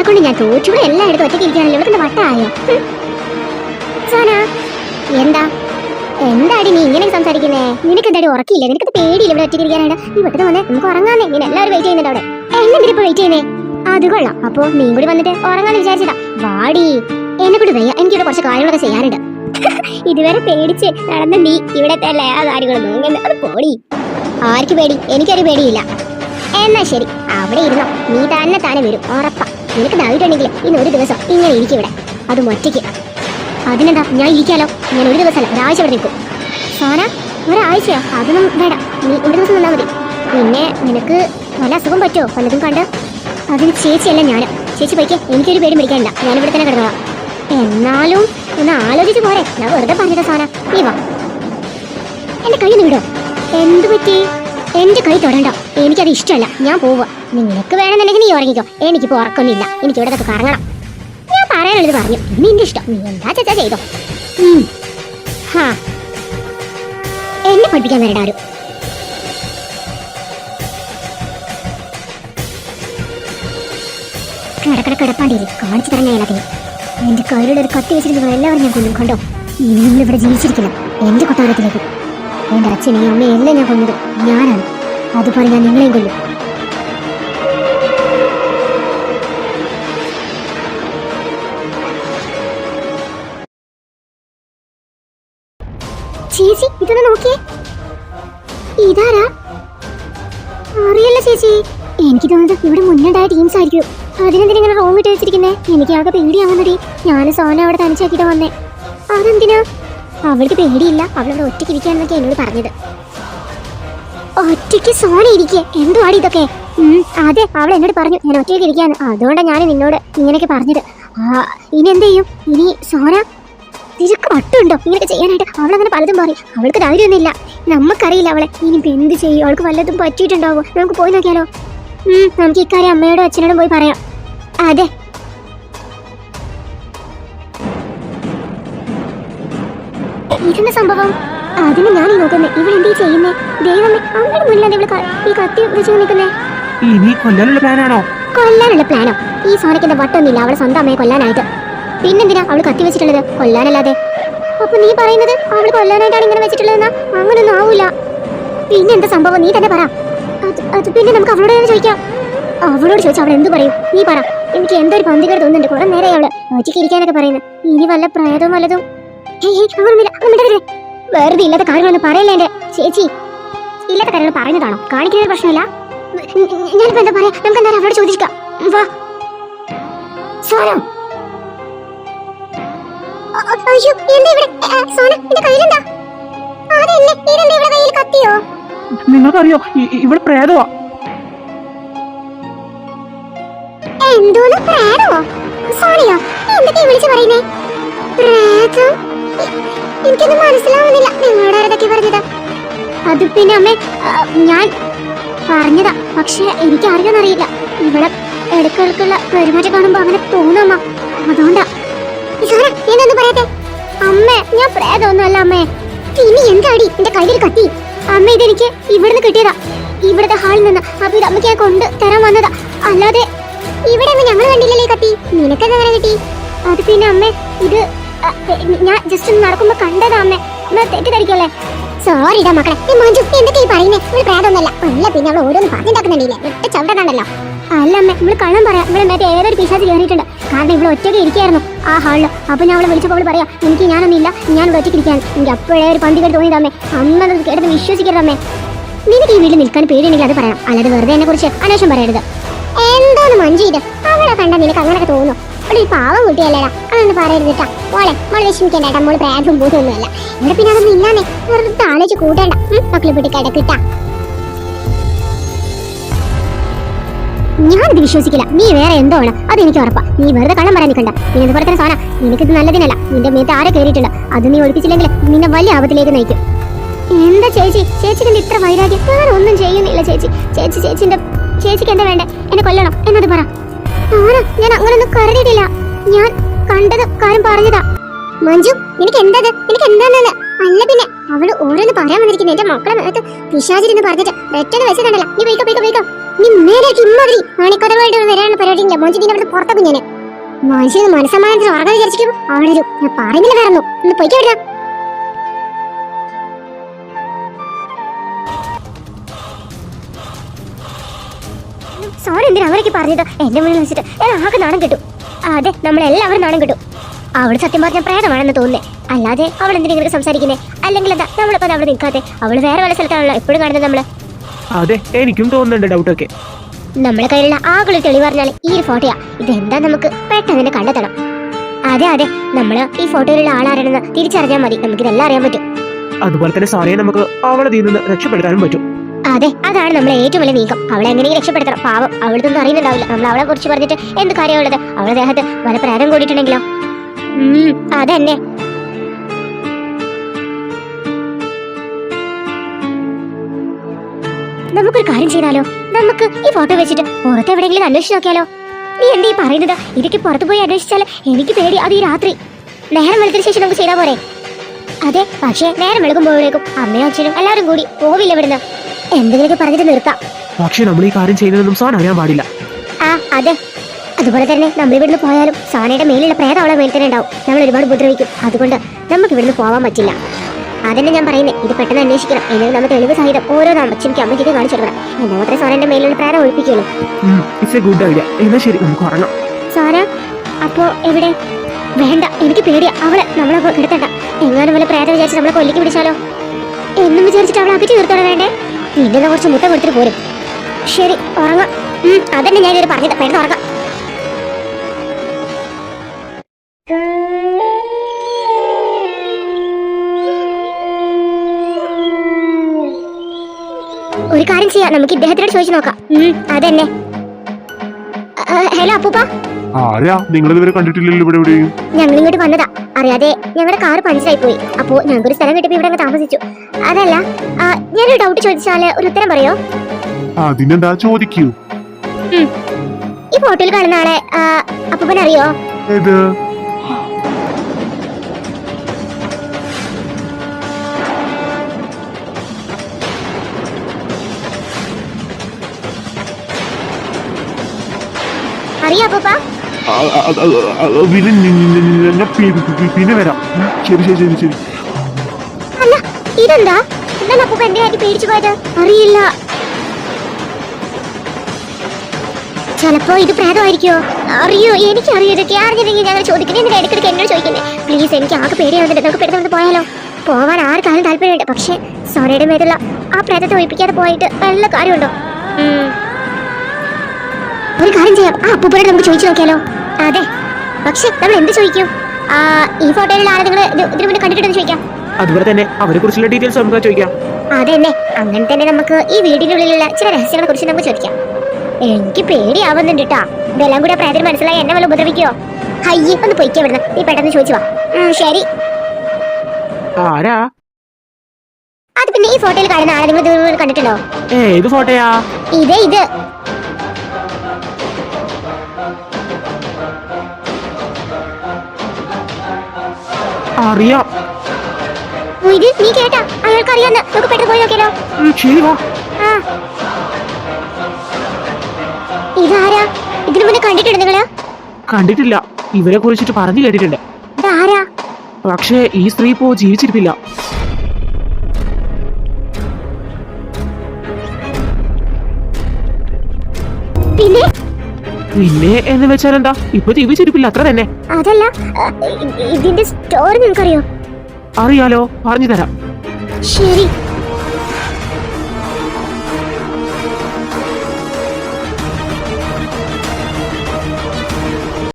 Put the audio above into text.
ഇവളെ കൊണ്ട് ഞാൻ തോറ്റുകൂടെ എല്ലായിടത്തും ഒറ്റയ്ക്ക് ഇരിക്കുകയാണല്ലോ. ഇവർക്ക് വട്ടായോ? സോനാ എന്താ? എന്താടി നീ ഇങ്ങനെ സംസാരിക്കുന്നേ? നിനക്ക് എന്താടി ഉറക്കില്ല നിനക്ക് പേടിയില്ല ഇവിടെ ഒറ്റയ്ക്ക് ഇരിക്കാനായിട്ട്? നീ പെട്ടെന്ന് നമുക്ക് ഉറങ്ങാന്നേ. ഇങ്ങനെ എല്ലാവരും വെയിറ്റ് ചെയ്യുന്നുണ്ട് അവിടെ. എന്നെന്തിനാ ഇപ്പൊ വെയിറ്റ് ചെയ്യുന്നേ? അത് കൊള്ളാം. അപ്പൊ നീ കൂടി വന്നിട്ട് ഉറങ്ങാന്ന് വിചാരിച്ചതാ. വാടി. എന്നെ കൂടി വയ്യ. എനിക്കിവിടെ കുറച്ച് കാര്യങ്ങളൊക്കെ ചെയ്യാനുണ്ട്. ഇതുവരെ പേടിച്ച് നടന്ന നീ ഇവിടത്തെ എല്ലാ കാര്യങ്ങളും നോക്കുന്നത് അത് പോടി. ആർക്ക് പേടി. എനിക്കൊരു പേടിയില്ല. എന്നാ ശരി. അവിടെ ഇരുന്നോ. നീ തന്നെ താനെ വരും. ഉറപ്പാ. നിനക്ക് ധൈര്യമുണ്ടെങ്കിൽ ഇന്ന് ഒരു ദിവസം ഇങ്ങനെ ഇരിക്കും ഇവിടെ. അതും ഒറ്റയ്ക്ക്. അതിനെന്താ? ഞാൻ ഇരിക്കാലോ? ഞാൻ ഒരു ദിവസമല്ല ഒരാഴ്ച ഇവിടെ നിൽക്കും. സോന ഒരാഴ്ചയോ? അതൊന്നും വേണ്ട. നീ ഒരു ദിവസം നിന്നാൽ മതി. പിന്നെ നിനക്ക് വല്ല അസുഖം പറ്റുമോ വല്ലതും കണ്ട്? അതിന് ചേച്ചിയല്ല ഞാൻ ചേച്ചി പോയിക്കേ. എനിക്കൊരു പേടി പിടിക്കാനില്ല ഞാനിവിടെ തന്നെ കിടന്നോളാം. എന്നാലും ഒന്ന് ആലോചിച്ച് പോരെ. ഞാൻ വെറുതെ പറഞ്ഞത് സോന നീ വാ. എന്റെ കൈ ഒന്ന് വിടോ. എന്ത് പറ്റി? എന്റെ കൈ തൊടണ്ട. എനിക്കത് ഇഷ്ടമല്ല. ഞാൻ പോവുക. നിനക്ക് വേണമെന്നുണ്ടെങ്കിൽ നീ ഉറങ്ങിക്കോ. എനിക്കിപ്പോ ഉറക്കൊന്നുമില്ല എനിക്ക് ഇവിടെ കറങ്ങണം. ഞാൻ പറയാനുള്ളത് പറഞ്ഞു. നിന്റെ ഇഷ്ടം. നീ എന്താ ചേച്ചാ ചെയ്തോ? ഹാ. എന്നെ പഠിപ്പിക്കാൻ വരണ്ട ആരും. കിടക്കട കിടപ്പാണ്ടിരി കാണിച്ചു തരണ എല്ലാത്തിനും എന്റെ കയ്യിലുള്ള ഒരു കത്തി വെച്ചിരുന്ന എല്ലാവരും ഞാൻ കൊല്ലും കണ്ടോ? ഇനി ഇവിടെ ജീവിച്ചിരിക്കണം. എന്റെ കൊട്ടാരത്തിലേക്ക്. എന്റെ അച്ഛനെയും അമ്മയും എല്ലാം ഞാൻ കൊന്നത് ഞാനാണ്. അതുപോലെ ഞാൻ നിങ്ങളെയും കൊല്ലും ചേച്ചി ഇതൊന്ന് നോക്കിയേ. ഇതാരാ? അറിയില്ല ചേച്ചി. എനിക്ക് തോന്നുന്നത് ഇവിടെ മുന്നുണ്ടായ ടീംസ് ആയിരിക്കും. അതിനെന്തിനാ ഇങ്ങനെ റോങ് ഇട്ട് വെച്ചിരിക്കുന്നേ? എനിക്ക് ആകെ പേടിയാവുന്നടി ഞാൻ സോന അവിടെ തനിച്ചാക്കിട്ട് വന്നേ. അതെന്തിനാ? അവൾക്ക് പേടിയില്ല. അവളവിടെ ഒറ്റയ്ക്ക് ഇരിക്കാന്നൊക്കെ എന്നോട് പറഞ്ഞത്. ഒറ്റയ്ക്ക് സോന ഇരിക്കേ. എന്തുവാടി ഇതൊക്കെ? അതെ അവൾ എന്നോട് പറഞ്ഞു ഞാൻ ഒറ്റയ്ക്ക് ഇരിക്കാന്ന് അതുകൊണ്ടാണ് ഞാൻ നിന്നോട് ഇങ്ങനെയൊക്കെ പറഞ്ഞത്. ഇനി എന്ത് ചെയ്യും? ഇനി സോന തിരക്ക് വട്ടുണ്ടോ? ഇങ്ങനെയൊക്കെ ചെയ്യാനായിട്ട് അവൾ അങ്ങനെ പലതും പറയും. അവൾക്ക് ധൈര്യമൊന്നുമില്ല. നമുക്കറിയില്ല അവളെ. ഇനി ഇപ്പൊ എന്ത് ചെയ്യും? അവൾക്ക് വല്ലതും പറ്റിയിട്ടുണ്ടാവുമോ നമുക്ക് പോയി നോക്കിയാലോ? നമുക്ക് ഇക്കാര്യം അമ്മയോടും അച്ഛനോടും പോയി പറയാം. അതെ ഇതെന്താ സംഭവം? അതിന് ഞാൻ ഈ നോക്കുന്നേ ഇവൾ എന്തീ ചെയ്യുന്നേ? ദൈവമേ അങ്ങനെ മുന്നിലാണ് ഇവൾ ക- ഈ കത്തി വെച്ച് നിൽക്കുന്നേ. ഇനി കൊല്ലാനുള്ള പ്ലാനാണോ? കൊല്ലാനുള്ള പ്ലാനോ? ഈ സോനക്കിന്റെ വട്ടൊന്നുമില്ല. അവളെ സ്വന്തം അമ്മയെ കൊല്ലാനായിട്ട്. പിന്നെന്തിനാ അവൾ കത്തി വെച്ചിട്ടുള്ളത്? കൊല്ലാനല്ലാതെ. അപ്പൊ നീ പറയുന്നത് അവൾ കൊല്ലാനായിട്ടാണ് ഇങ്ങനെ വെച്ചിട്ടുള്ളതെന്നാ? അങ്ങനൊന്നും ആവൂല. പിന്നെ എന്താ സംഭവം? നീ തന്നെ പറ. അത് പിന്നെ നമുക്ക് അവളോട് തന്നെ ചോദിക്കാം. അവളോട് ചോദിച്ചാൽ അവൾ എന്ത് പറയും? നീ പറ. എനിക്ക് എന്തൊരു പന്തികൾ പന്തികേട് തോന്നുന്നുണ്ട്. കുറെ നേരെ അവൾ. ഒറ്റയ്ക്ക് ഇരിക്കാനൊക്കെ പറയുന്നത് ഇനി വല്ല പ്രേതവും വല്ലതും വെറുതെ ഇല്ലാത്ത കാര്യങ്ങളൊന്നും പറയല്ലേ എന്റെ ചേച്ചി? ഇല്ലാത്ത കാര്യങ്ങൾ പറയുന്നതാണോ? കാണിക്കുന്ന പ്രശ്നമില്ല. ഞാനിപ്പോ എന്താ പറയാ? നമുക്ക് എന്തായാലും അവളോട് ചോദിക്കാം. വാ. സോന. അ- അ- അയ്യോ എന്താ ഇവിടെ സോന എന്റെ കയ്യിലെന്താ? അതെന്നെ ഇതെന്താ ഇവിടെ കയ്യിൽ കത്തിയോ? നിങ്ങൾക്കറിയോ? ഇ- ഇ- ഇവൾ പ്രേതവാ. എന്തോന്ന് പ്രേതോ സോണിയോ എന്തൊക്കെയാ വിളിച്ചു പറയുന്നേ? പ്രേതം? എനിക്കൊന്നും മനസ്സിലാവുന്നില്ല. നിങ്ങളോട് ആരതൊക്കെ പറഞ്ഞതാ? അത് പിന്നെ അമ്മേ ഞാൻ പറഞ്ഞതാ. പക്ഷെ എനിക്ക് അറിയാന്നറിയില്ല ഇവിടെ ഇടക്കിടക്കുള്ള പെരുമാറ്റം കാണുമ്പോ അങ്ങനെ തോന്നുമ്മ അതുകൊണ്ടാ. എന്നൊന്നും പറയട്ടെ? അമ്മേ ഞാൻ പ്രേതമൊന്നുമല്ല അമ്മേ. ഇനി എന്താടി? എന്റെ കയ്യിൽ കത്തി. അമ്മ ഇതെനിക്ക് ഇവിടുന്ന് കിട്ടിയതാ. ഇവിടുത്തെ ഹാളിൽ നിന്ന് അപ്പൊ ഇത് അമ്മയ്ക്ക് ഞാൻ കൊണ്ട് തരാൻ വന്നതാ. അല്ലാതെ ഇവിടെ ഒന്നും ഞങ്ങൾ കണ്ടില്ലല്ലേ കത്തി. നിനക്കെന്താ അങ്ങനെ കിട്ടി? അത് പിന്നെ അമ്മേ ഇത് ഞാൻ ജസ്റ്റ് ഒന്ന് നടക്കുമ്പോ കണ്ടതാ അമ്മേ. അമ്മ തെറ്റിദ്ധരിക്കല്ലേ? സോറി ഇതാ മക്കളെ. ഈ മഞ്ജു എന്തൊക്കെ ഈ പറയുന്നേ? ഇവിടെ പ്രേതമൊന്നുമല്ല അല്ല പിന്നെ അവൾ ഓരോന്ന് പറഞ്ഞിട്ടുണ്ടാക്കുന്നുണ്ടല്ലേ ഒറ്റ ചവിടണല്ലോ അല്ല അമ്മ ഇവൾ കള്ളം പറയാം. ഇവിടെ മറ്റേ ഏതൊരു പിശാച്ച് കയറിയിട്ടുണ്ട്. കാരണം ഇവിടെ ഒറ്റയ്ക്ക് ഇരിക്കായിരുന്നു ആ ഹാളിൽ അപ്പൊ ഞാൻ അവളെ വിളിച്ചപ്പോൾ അവൾ പറയാ എനിക്ക് ഞാനൊന്നുമില്ല. ഞാൻ ഇവിടെ ഒറ്റയ്ക്ക് ഇരിക്കാൻ എനിക്ക് അപ്പോഴേ ഒരു പന്തികേട് തോന്നിയതമ്മേ അമ്മ. അത് കേട്ടത് വിശ്വസിക്കരുതമ്മേ നിനക്ക് ഈ വീട്ടിൽ നിൽക്കാൻ പേടിയുണ്ടെങ്കിൽ അത് പറയാം അല്ലാതെ വെറുതെ എന്നെ കുറിച്ച് അന്വേഷണം പറയരുത്. എന്തോന്ന് മഞ്ജു ഇത്? അവളെ കണ്ട നിനക്ക് അങ്ങനെയൊക്കെ തോന്നുന്നു. ഇവിടെ ഈ പാവം കുട്ടിയല്ലേടാ? അതൊന്നും പറയരുത് കേട്ടാ മോളെ മോൾ കേട്ടാ മോൾ പ്രായവും ബോധമൊന്നുമല്ല ഇവിടെ പിന്നെ അതൊന്നും ഇല്ലാന്നേ. വെറുതെ ആലോചിച്ച് കൂട്ടണ്ട. മക്കളെ പിടി കിടക്കിട്ടാ ഞാനിത് വിശ്വസിക്കില്ല. നീ വേറെ എന്തോ ആണ്. അത് എനിക്ക് ഉറപ്പാ. നീ വെറുതെ കള്ളം പറയാൻ നിൽക്കണ്ട നീ എന്ത് തന്നെ സാധന നിനക്കിത് നല്ലതിനല്ല. നിന്റെ മേത്ത് ആരെ കയറിയിട്ടുണ്ട് അത് നീ ഒളിപ്പിച്ചില്ലെങ്കിൽ നിന്നെ വലിയ ആപത്തിലേക്ക് നയിക്കും. എന്താ ചേച്ചി? ചേച്ചിക്ക് ഇത്ര വൈരാഗ്യം? ഞാൻ ഒന്നും ചെയ്യുന്നില്ല ചേച്ചി. ചേച്ചി ചേച്ചിന്റെ ചേച്ചിക്ക് എന്താ വേണ്ടേ? എന്നെ കൊല്ലണം? എന്നോട് പറ. ഞാൻ അങ്ങനൊന്നും കരുതിയിട്ടില്ല ഞാൻ കണ്ടത് കാര്യം പറഞ്ഞതാ. മഞ്ജു നിനക്ക് എന്താ നിനക്ക് എന്താണെന്ന് അല്ല പിന്നെ അവൾ ഓരോന്ന് പറയാൻ വന്നിരിക്കുന്നു. എന്റെ മക്കളെ മേത്ത് പിശാചിരുന്ന് പറഞ്ഞിട്ട് ഒറ്റന്ന് വെച്ച് കണ്ടല്ല. നീ പോയിക്കോ പോയിക്കോ പോയിക്കോ. നീ മേലേക്ക് ഇമ്മാതിരി ആണിക്കഥകളായിട്ട് വരാനുള്ള പരിപാടി ഇല്ല മോഞ്ചി നീ അവിടെ പുറത്താക്കും ഞാൻ മനുഷ്യന് മനസ്സമാനത്തിന് ഉറങ്ങാൻ വിചാരിച്ചിട്ടും അവിടെ ഒരു പറയുന്നില്ല വേറൊന്നും. ഒന്ന് പൊയ്ക്കോട്ടാ സോറി എന്തിനാ അവരൊക്കെ പറഞ്ഞത്? എന്റെ മുന്നിൽ വെച്ചിട്ട് ഞാൻ ആകെ നാണം കിട്ടും. അതെ നമ്മളെല്ലാവരും നാണം കിട്ടും. അവൾ സത്യം പറഞ്ഞ പ്രേതമാണെന്ന് തോന്നുന്നേ. അല്ലാതെ അവൾ എന്തിനാ ഇങ്ങനെ സംസാരിക്കുന്നേ? അല്ലെങ്കിൽ എന്താ നമ്മളിപ്പോ അവിടെ നിൽക്കാതെ അവൾ വേറെ പല സ്ഥലത്താണല്ലോ എപ്പോഴും കാണുന്നത് നമ്മൾ? അതെ എനിക്കും തോന്നുന്നുണ്ട് ഡൗട്ടൊക്കെ. നമ്മളെ കയ്യിലുള്ള ആകൾ തെളിവ് പറഞ്ഞാൽ ഈ ഒരു ഫോട്ടോയാ. ഇതെന്താ നമുക്ക് പെട്ടെന്ന് തന്നെ കണ്ടെത്തണം. അതെ അതെ നമ്മൾ ഈ ഫോട്ടോയിലുള്ള ആളാരാണെന്ന് തിരിച്ചറിഞ്ഞാൽ മതി. നമുക്ക് ഇതെല്ലാം അറിയാൻ പറ്റും. അതുപോലെ തന്നെ സാറിയെ നമുക്ക് അവളെ നിന്ന് രക്ഷപ്പെടുത്താനും പറ്റും. അതെ അതാണ് നമ്മളെ ഏറ്റവും വലിയ നീക്കം. അവളെ എങ്ങനെയും രക്ഷപ്പെടുത്തണം. പാവം അവളൊന്നും അറിയുന്നുണ്ടാവില്ല. നമ്മൾ അവളെ കുറിച്ച് പറഞ്ഞിട്ട് എന്ത് കാര്യമുള്ളത് അവളുടെ ദേഹത്ത് വല പ്രേരം കൂടിയിട്ടുണ്ടെങ്കിലോ അതന്നെ. നമുക്കൊരു കാര്യം ചെയ്താലോ? നമുക്ക് ഈ ഫോട്ടോ വെച്ചിട്ട് പുറത്ത് എവിടെയെങ്കിലും അന്വേഷിച്ച് നോക്കിയാലോ? നീ എന്താ പറയുന്നത്? ഇതൊക്കെ പുറത്ത് പോയി അന്വേഷിച്ചാൽ എനിക്ക് പേടി. അത് ഈ രാത്രി. നേരം വെളുത്തിന് ശേഷം നമുക്ക് ചെയ്താൽ പോരെ. അതെ പക്ഷേ നേരം വെളുക്കുമ്പോഴേക്കും അമ്മയും അച്ഛനും എല്ലാവരും കൂടി പോവില്ല ഇവിടുന്ന്. എന്തെങ്കിലുമൊക്കെ പറഞ്ഞിട്ട് നിർത്താം. പക്ഷെ നമ്മൾ ഈ കാര്യം ചെയ്യുന്നതൊന്നും സാൻ അറിയാൻ പാടില്ല. ആ അതെ. അതുപോലെ തന്നെ നമ്മൾ ഇവിടുന്ന് പോയാലും സാനയുടെ മേലുള്ള പ്രേതം അവളെ മേൽ തന്നെ ഉണ്ടാവും. നമ്മൾ ഒരുപാട് ഉപദ്രവിക്കും. അതുകൊണ്ട് നമുക്ക് ഇവിടുന്ന് പോവാൻ പറ്റില്ല. അതന്നെ ഞാൻ പറയുന്നത് ഇത് പെട്ടെന്ന് അന്വേഷിക്കണം. എന്നിട്ട് നമ്മൾ തെളിവ് സഹിതം ഓരോ അമ്മ അമ്മയ്ക്ക് കാണിച്ചു കൊടുക്കണം. എന്നാൽ മാത്രമേ സാനയുടെ മേലുള്ള പ്രേതം ഒഴിപ്പിക്കുകയുള്ളൂ. ഇറ്റ്സ് എ ഗുഡ് ഐഡിയ എന്നാ ശരി നമുക്ക് ഉറങ്ങാം. സോന അപ്പോ എവിടെ? വേണ്ട എനിക്ക് പേടിയാ. അവളെ നമ്മളെ കിടത്തണ്ട എങ്ങാനും വല്ല പ്രേതം വിചാരിച്ച് നമ്മളെ കൊല്ലിക്ക് പിടിച്ചാലോ എന്നും വിചാരിച്ചിട്ട് അവളെ അകറ്റി നിർത്തണം വേണ്ടേ? പിന്നെ കുറച്ച് മുട്ട കൊടുത്തിട്ട് പോരും. ശരി ഉറങ്ങാം. അതന്നെ ഞാൻ ഇതുവരെ പറഞ്ഞത്. പെട്ടെന്ന് ഉറങ്ങാം. ഒരു കാര്യം ചെയ്യാം. നമുക്ക് ഇദ്ദേഹത്തിനോട് ചോദിച്ചു നോക്കാം. അതന്നെ. ഹലോ അപ്പൂപ്പ. ആരാ നിങ്ങൾ ഇതുവരെ കണ്ടിട്ടില്ലല്ലോ ഇവിടെ എവിടെയും. ഞങ്ങൾ ഇങ്ങോട്ട് വന്നതാ. അറിയാതെ ഞങ്ങളുടെ കാർ പഞ്ചറായി പോയി അപ്പോ ഞങ്ങൾക്കൊരു സ്ഥലം കിട്ടിയപ്പോ ഇവിടെ അങ്ങ് താമസിച്ചു. അതല്ല ഞാനൊരു ഡൗട്ട് ചോദിച്ചാൽ ഒരു ഉത്തരം പറയോ? അതിനെന്താ ചോദിക്കൂ? ഈ ഫോട്ടോയിൽ കാണുന്ന ആളെ അപ്പൻ അപ്പൂപ്പൻ അറിയോ? അറിയാ അപ്പൂപ്പ? പിന്നെ വരാം ശരി ശരി ശരി ശരി ഇതെന്താ എന്താണ് അപ്പൂപ്പ എന്റെ ആയിട്ട് പേടിച്ചു പോയത്? അറിയില്ല. ചിലപ്പോ ഇത് പ്രേതമായിരിക്കോ അറിയോ? എനിക്ക് ഇതൊക്കെ. അറിഞ്ഞില്ലെങ്കിൽ ഞങ്ങൾ ചോദിക്കുന്നത് എന്തിനാ ഇടയ്ക്കിടയ്ക്ക് എന്നോട് ചോദിക്കുന്നത് പ്ലീസ് എനിക്ക് ആകെ പേടിയാവുന്നുണ്ട്. നമുക്ക് പെട്ടെന്ന് പോയാലോ? പോവാൻ ആർക്കാലും താല്പര്യമുണ്ട് പക്ഷേ സോനയുടെ മേലുള്ള ആ പ്രേതത്തെ ഒഴിപ്പിക്കാതെ പോയിട്ട് വല്ല കാര്യമുണ്ടോ. ഒരു കാര്യം ചെയ്യാം. ആ അപ്പൂപ്പനോട് നമുക്ക് ചോദിച്ചു നോക്കിയാലോ? അതെ. പക്ഷെ നമ്മൾ എന്ത് ചോദിക്കും? ആ, ഈ ഫോട്ടോയിലുള്ള ആളെ നിങ്ങൾ ഇതിനു മുന്നേ കണ്ടിട്ടുണ്ടെന്ന് ചോദിക്കാം. അതുപോലെ തന്നെ അവരെ കുറിച്ചുള്ള ഡീറ്റെയിൽസ് നമുക്ക് ചോദിക്കാം. അതന്നെ. അങ്ങനെ തന്നെ നമുക്ക് ഈ വീടിനുള്ളിലുള്ള ചില രഹസ്യങ്ങളെ കുറിച്ച് നമുക്ക് ചോദിക്കാം. എനിക്ക് പേടിയാവുന്നുണ്ട് ട്ടാ. ഇതെല്ലാം കൂടെ പ്രായത്തിന് മനസ്സിലായി എന്നെ വല്ല ഉപദ്രവിക്കോ ഹയ്യേ ഒന്ന് പൊയ്ക്കാ വിടുന്ന നീ പെട്ടെന്ന് ചോദിച്ചു വാ. ശരി. ആരാ? അത് പിന്നെ ഈ ഫോട്ടോയിൽ കാണുന്ന ആളെ നിങ്ങൾ കണ്ടിട്ടുണ്ടോ? ഏ ഇത് ഫോട്ടോയാ ഇതേ ഇത്. അറിയാം. നീ കേട്ടാ? അയാൾക്ക് അറിയാന്ന് നമുക്ക് പെട്ടെന്ന് പോയി നോക്കിയാലോ? ശരി വാ. ഇതാരാ? ഇതിനു മുന്നേ കണ്ടിട്ടുണ്ട് നിങ്ങൾ? കണ്ടിട്ടില്ല. ഇവരെ കുറിച്ചിട്ട് പറഞ്ഞു കേട്ടിട്ടുണ്ട്. ഇതാരാ? പക്ഷേ ഈ സ്ത്രീ ഇപ്പോ ജീവിച്ചിരിപ്പില്ല. പിന്നെ? പിന്നെ എന്ന് വെച്ചാൽ എന്താ ഇപ്പൊ ജീവിച്ചിരിപ്പില്ല അത്ര തന്നെ. അതല്ല ഇതിന്റെ സ്റ്റോറി നിങ്ങൾക്കറിയോ? അറിയാലോ പറഞ്ഞു തരാം ശരി.